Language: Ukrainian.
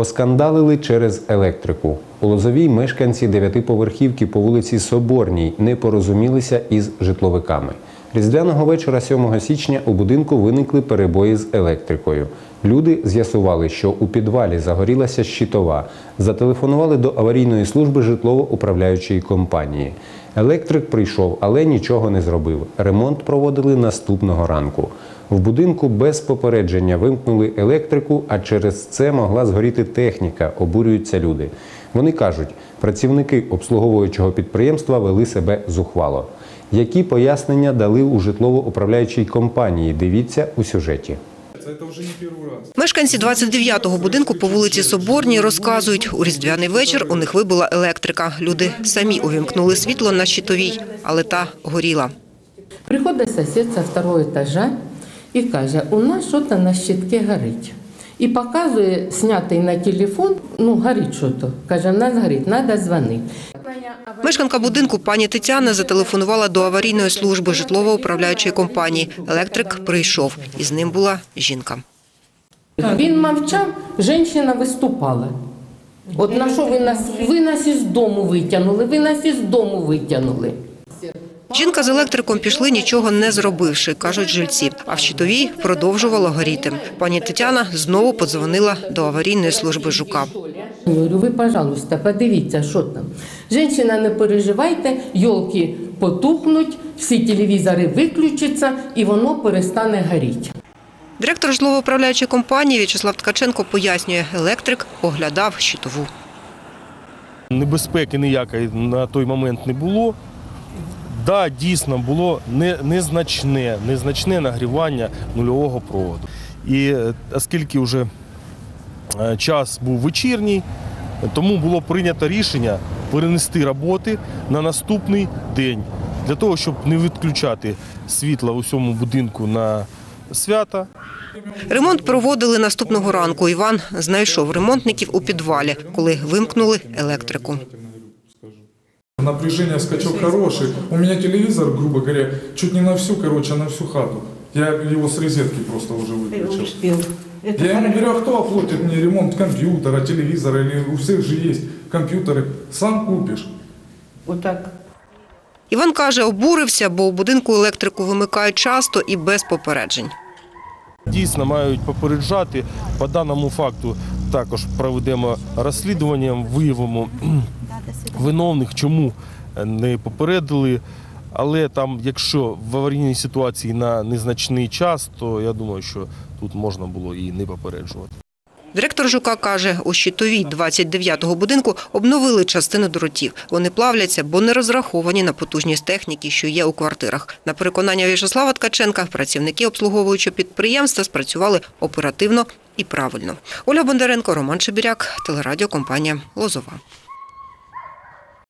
Поскандалили через електрику. У Лозовій мешканці дев'ятиповерхівки по вулиці Соборній не порозумілися із житловиками. Різдвяного вечора 7 січня у будинку виникли перебої з електрикою. Люди з'ясували, що у підвалі загорілася щитова. Зателефонували до аварійної служби житлово-управляючої компанії. Електрик прийшов, але нічого не зробив. Ремонт проводили наступного ранку. В будинку без попередження вимкнули електрику, а через це могла згоріти техніка, обурюються люди. Вони кажуть, працівники обслуговуючого підприємства вели себе зухвало. Які пояснення дали у житлово-управляючій компанії? Дивіться у сюжеті. Это уже не первый раз. Мешканці 29-го будинку по вулиці Соборній розказують, у різдвяний вечір у них вибула електрика. Люди самі увімкнули світло на щитовій, але та горіла. Приходить сусід з второго етажа і каже, у нас щось на щитки горить. І показує знятий на телефон, ну горить щось. Каже, в нас горить, треба дзвонити. Мешканка будинку пані Тетяна зателефонувала до аварійної служби житлово-управляючої компанії. Електрик прийшов, і з ним була жінка. Він мовчав, жінка виступала. От на що ви нас, ви нас із дому витягнули, ви нас із дому витягнули. Жінка з електриком пішли, нічого не зробивши, кажуть жильці. А в щитовій продовжувало горіти. Пані Тетяна знову подзвонила до аварійної служби жука. Я говорю, ви, пожалуйста, подивіться, що там. Жінка, не переживайте, йолки потухнуть, всі телевізори виключаться і воно перестане горіти. Директор житлово-управляючої компанії В'ячеслав Ткаченко пояснює, електрик оглядав щитову. Небезпеки ніякої на той момент не було. Да, дійсно було незначне, незначне нагрівання нульового проводу. І е, оскільки вже час був вечірній, тому було прийнято рішення перенести роботи на наступний день для того, щоб не відключати світло у всьому будинку на свята. Ремонт проводили наступного ранку. Іван знайшов ремонтників у підвалі, коли вимкнули електрику. Напряжение скачок хороший. У меня телевизор, грубо говоря, чуть не на всю, короче, на всю хату. Я его с розетки просто уже выключил. Это Я ему хорошо. говорю, а кто оплатит мне ремонт компьютера, телевизора, или у всех же есть компьютеры, сам купишь. Вот так. Іван каже, обурився, бо у будинку електрику вимикають часто і без попереджень. Дійсно мають попереджати. По даному факту також проведемо розслідування, виявимо виновних, чому не попередили. Але там, якщо в аварійній ситуації на незначний час, то я думаю, що тут можна було і не попереджувати. Директор Жука каже, у щитовій 29-го будинку обновили частину дротів. Вони плавляться, бо не розраховані на потужність техніки, що є у квартирах. На переконання В'ячеслава Ткаченка, працівники обслуговуючого підприємства спрацювали оперативно і правильно. Оля Бондаренко, Роман Чебіряк, телерадіокомпанія Лозова.